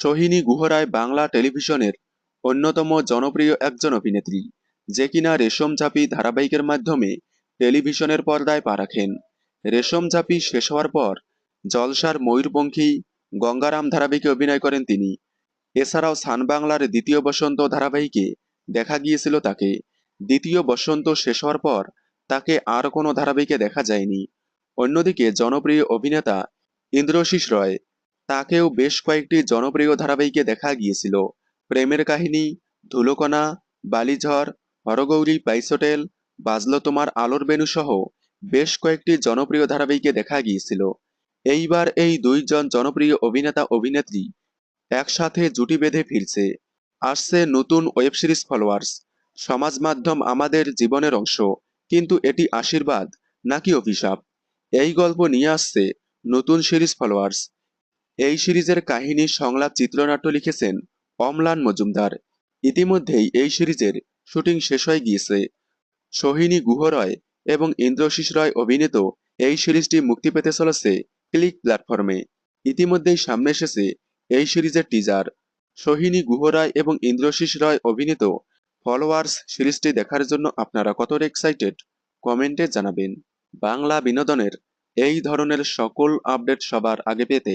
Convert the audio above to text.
সোহিনী গুহরায় বাংলা টেলিভিশনের অন্যতম জনপ্রিয় একজন অভিনেত্রী, যে কিনা রেশম ঝাঁপি ধারাবাহিকের মাধ্যমে টেলিভিশনের পর্দায় পা রাখেন। রেশম ঝাঁপি শেষ হওয়ার পর জলসার ময়ূরপঙ্খী গঙ্গারাম ধারাবাহিকে অভিনয় করেন তিনি। এছাড়াও সান বাংলার দ্বিতীয় বসন্ত ধারাবাহিকে দেখা গিয়েছিল তাকে। দ্বিতীয় বসন্ত শেষ হওয়ার পর তাকে আর কোনো ধারাবাহিকে দেখা যায়নি। অন্যদিকে জনপ্রিয় অভিনেতা ইন্দ্রশিস রয় তাকেও বেশ কয়েকটি জনপ্রিয় ধারাবাহিকে দেখা গিয়েছিল। প্রেমের কাহিনী, ধুলোকণা, বালিঝড়, হরগৌরী পাইসোটেল বাজলো তোমার আলোর বেনু সহ বেশ কয়েকটি জনপ্রিয় ধারাবাহিকে দেখা গিয়েছিল। এইবার এই দুইজন জনপ্রিয় অভিনেতা, অভিনেত্রী একসাথে জুটি বেঁধে ফিরছে। আসছে নতুন ওয়েব সিরিজ ফলোয়ার্স, সমাজ মাধ্যম আমাদের জীবনের অংশ, কিন্তু এটি আশীর্বাদ নাকি অভিশাপ? এই গল্প নিয়ে আসছে নতুন সিরিজ ফলোয়ার্স। এই সিরিজের কাহিনী সংলাপ চিত্রনাট্য লিখেছেন অমলান মজুমদার। ইতিমধ্যেই এই সিরিজের শুটিং শেষ হয়ে গিয়েছে। সোহিনী গুহরয় এবং ইন্দ্রশিস রয় অভিনীত এই সিরিজটি মুক্তি পেতে চলেছে ক্লিক প্ল্যাটফর্মে। ইতিমধ্যেই সামনে এসেছে এই সিরিজের টিজার সোহিনী গুহ গুহরায় এবং ইন্দ্রশিস রয় অভিনীত ফলোয়ার্স সিরিজটি দেখার জন্য আপনারা কত এক্সাইটেড কমেন্টে জানাবেন। বাংলা বিনোদনের এই ধরনের সকল আপডেট সবার আগে পেতে